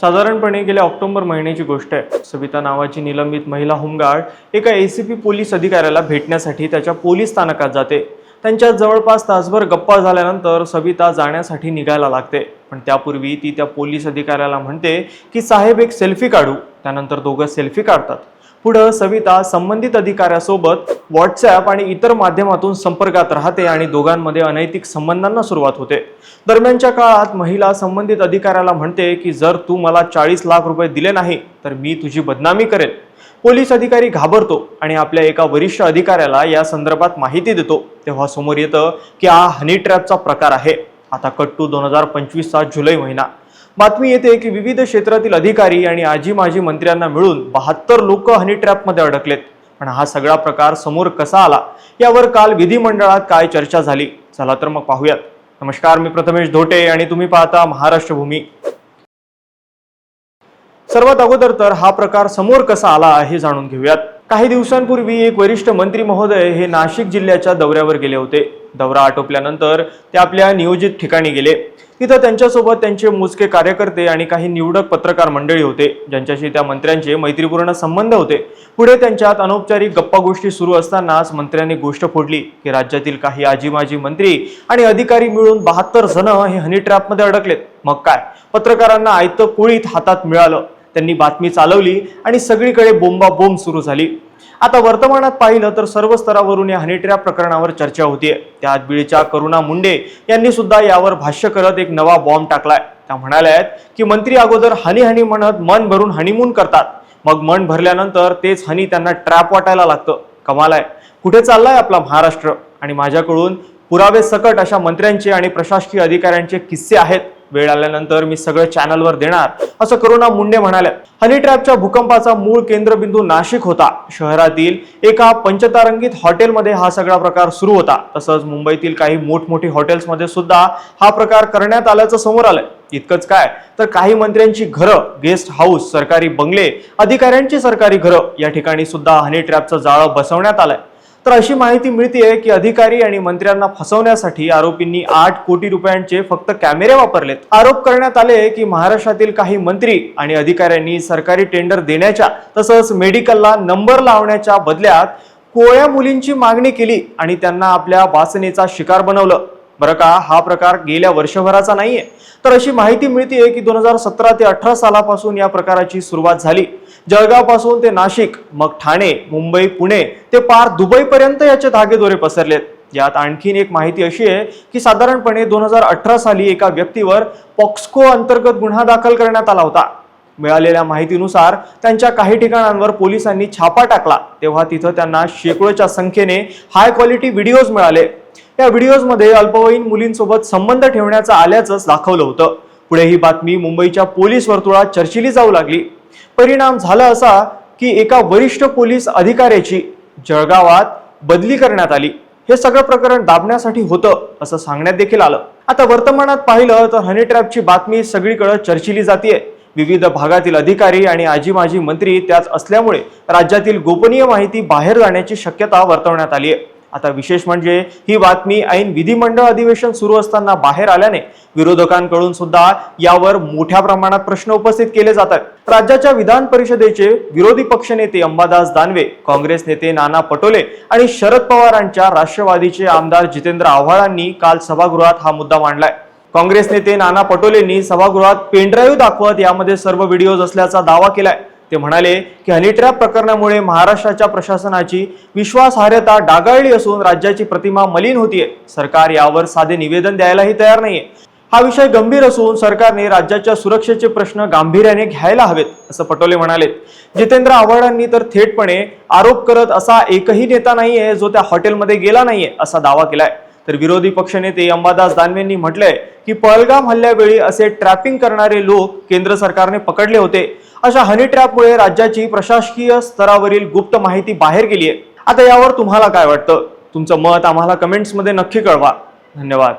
साधारणपणे गेल्या ऑक्टोबर महिन्याची गोष्ट आहे. सविता नावाची निलंबित महिला होमगार्ड एका ए सी पी पोलीस अधिकाऱ्याला भेटण्यासाठी त्याच्या पोलीस स्थानकात जाते. त्यांच्या जवळपास तासभर गप्पा झाल्यानंतर सविता जाण्यासाठी निघायला लागते. पण त्यापूर्वी ती त्या पोलीस अधिकाऱ्याला म्हणते की साहेब एक सेल्फी काढू. त्यानंतर दोघं सेल्फी काढतात. पुढं सविता संबंधित अधिकाऱ्यासोबत व्हॉट्सॲप आणि इतर माध्यमातून संपर्कात राहते आणि दोघांमध्ये अनैतिक संबंधांना सुरुवात होते. दरम्यानच्या काळात महिला संबंधित अधिकाऱ्याला म्हणते की जर तू मला चाळीस लाख रुपये दिले नाही तर मी तुझी बदनामी करेल पोलीस अधिकारी घाबरतो आणि आपल्या एका वरिष्ठ अधिकाऱ्याला या संदर्भात माहिती देतो. तेव्हा समोर येतं की हा हनी ट्रॅपचा प्रकार आहे. आता कट्टू दोन हजार पंचवीसचा जुलै महिना. बातमी येते की विविध क्षेत्रातील अधिकारी आणि आजी माजी मंत्र्यांना मिळून बहात्तर लोक हनी ट्रॅपमध्ये अडकलेत. पण हा सगळा प्रकार समोर कसा आला? यावर काल विधिमंडळात काय चर्चा झाली? चला तर मग पाहूयात. नमस्कार मी प्रथमेश धोटे आणि तुम्ही पाहता महाराष्ट्र भूमी सर्वात अगोदर तर हा प्रकार समोर कसा आला हे जाणून घेऊयात. काही दिवसांपूर्वी एक वरिष्ठ मंत्री महोदय हे नाशिक जिल्ह्याच्या दौऱ्यावर गेले होते. दौरा आटोपल्यानंतर ते आपल्या नियोजित ठिकाणी गेले. तिथं त्यांच्यासोबत त्यांचे मोजके कार्यकर्ते आणि काही निवडक पत्रकार मंडळी होते ज्यांच्याशी त्या मंत्र्यांचे मैत्रीपूर्ण संबंध होते. पुढे त्यांच्यात अनौपचारिक गप्पा गोष्टी सुरू असतानाच मंत्र्यांनी गोष्ट फोडली की राज्यातील काही आजी माजी मंत्री आणि अधिकारी मिळून बहात्तर जण हे हनी ट्रॅपमध्ये अडकलेत. मग काय? पत्रकारांना आयतं कुळीत हातात मिळालं. त्यांनी बातमी चालवली आणि सगळीकडे बोंबा बोंब सुरू झाली. आता वर्तमानात पाहिलं तर सर्व स्तरावरून या हनी ट्रॅप प्रकरणावर चर्चा होतीये. त्यात बीडच्या करुणा मुंडे यांनी सुद्धा यावर भाष्य करत एक नवा बॉम्ब टाकलाय. त्या म्हणाल्या आहेत की मंत्री अगोदर हनी हनी म्हणत मन भरून हनीमून करतात. मग मन भरल्यानंतर तेच हनी त्यांना ट्रॅप वाटायला लागतं. कमाल आहे. कुठे चाललाय आपला महाराष्ट्र? आणि माझ्याकडून पुरावे सकट अशा मंत्र्यांचे आणि प्रशासकीय अधिकाऱ्यांचे किस्से आहेत. वेळ आल्यानंतर मी सगळं चॅनलवर देणार. असं करुणा मुंडे म्हणाल्या हनी ट्रॅपच्या भूकंपाचा मूळ केंद्रबिंदू नाशिक होता. शहरातील एका पंचतारंगित हॉटेलमध्ये हा सगळा प्रकार सुरू होता. तसंच मुंबईतील काही मोठमोठी हॉटेल्समध्ये सुद्धा हा प्रकार करण्यात आल्याचं समोर आलंय. इतकंच काय? तर काही मंत्र्यांची घरं गेस्ट हाऊस सरकारी बंगले अधिकाऱ्यांची सरकारी घरं या ठिकाणी सुद्धा हनी ट्रॅपचं जाळं बसवण्यात आलंय. तर अशी माहिती मिळतीये की अधिकारी आणि मंत्र्यांना फसवण्यासाठी आरोपींनी आठ कोटी रुपयांचे फक्त कॅमेरे वापरलेत. आरोप करण्यात आले की महाराष्ट्रातील काही मंत्री आणि अधिकाऱ्यांनी सरकारी टेंडर देण्याच्या तसंच मेडिकलला नंबर लावण्याच्या बदल्यात कोळ्या मुलींची मागणी केली आणि त्यांना आपल्या वासनेचा शिकार बनवलं. बरं का? हा प्रकार गेल्या वर्षभराचा नाहीये. तर अशी माहिती मिळते की दोन हजार सतरा ते अठरा सालापासून या प्रकाराची सुरुवात झाली. जळगावपासून ते नाशिक मग ठाणे मुंबई पुणे ते पार दुबईपर्यंत याचे धागेदोरे पसरलेत. यात आणखीन एक माहिती अशी आहे की साधारणपणे दोन हजार अठरा साली एका व्यक्तीवर पॉक्स्को अंतर्गत गुन्हा दाखल करण्यात आला होता. मिळालेल्या माहितीनुसार त्यांच्या काही ठिकाणांवर पोलिसांनी छापा टाकला. तेव्हा तिथं त्यांना शेकडोच्या संख्येने हाय क्वालिटी व्हिडिओज मिळाले. या व्हिडिओजमध्ये अल्पवयीन मुलींसोबत संबंध ठेवण्याचं आल्याचंच दाखवलं होतं. पुढे ही बातमी मुंबईच्या पोलीस वर्तुळात चर्चिली जाऊ लागली. परिणाम झाला असा की एका वरिष्ठ पोलीस अधिकाऱ्याची जळगावात बदली करण्यात आली. हे सगळं प्रकरण दाबण्यासाठी होतं असं सांगण्यात देखील आलं. आता वर्तमानात पाहिलं तर हनी ट्रॅपची बातमी सगळीकडे चर्चिली जाते विविध भागातील अधिकारी आणि आजी माजी मंत्री त्यात असल्यामुळे राज्यातील गोपनीय माहिती बाहेर जाण्याची शक्यता वर्तवण्यात आली आहे आता विशेष म्हणजे ही बातमी ऐन विधिमंडळ अधिवेशन सुरू असताना बाहेर आल्याने विरोधकांकडून सुद्धा यावर मोठ्या प्रमाणात प्रश्न उपस्थित केले जातात. राज्याच्या विधान परिषदेचे विरोधी पक्षनेते अंबादास दानवे काँग्रेस नेते नाना पटोले आणि शरद पवारांच्या राष्ट्रवादीचे आमदार जितेंद्र आव्हाडांनी काल सभागृहात हा मुद्दा मांडलाय. काँग्रेस नेते नाना पटोलेंनी सभागृहात पेनड्राईव्ह दाखवत यामध्ये सर्व व्हिडिओज असल्याचा दावा केलाय. ते म्हणाले की हनीट्रॅप प्रकरणामुळे महाराष्ट्राच्या प्रशासनाची विश्वासार्हता डागाळली असून राज्याची प्रतिमा मलिन होतीये. सरकार यावर साधे निवेदन द्यायलाही तयार नाहीये. हा विषय गंभीर असून सरकारने राज्याच्या सुरक्षेचे प्रश्न गांभीर्याने घ्यायला हवेत असं पटोले म्हणाले. जितेंद्र आव्हाडांनी तर थेटपणे आरोप करत असा एकही नेता नाहीये जो त्या हॉटेलमध्ये गेला नाहीये असा दावा केलाय. तर विरोधी पक्षनेते अंबादास दानवेंनी म्हटलंय की पहलगाम हल्ल्यावेळी असे ट्रॅपिंग करणारे लोक केंद्र सरकारने पकडले होते. अशा हनी ट्रॅपमुळे राज्याची प्रशासकीय स्तरावरील गुप्त माहिती बाहेर गेली आहे आता यावर तुम्हाला काय वाटतं? तुमचं मत आम्हाला कमेंट्समध्ये नक्की कळवा. धन्यवाद.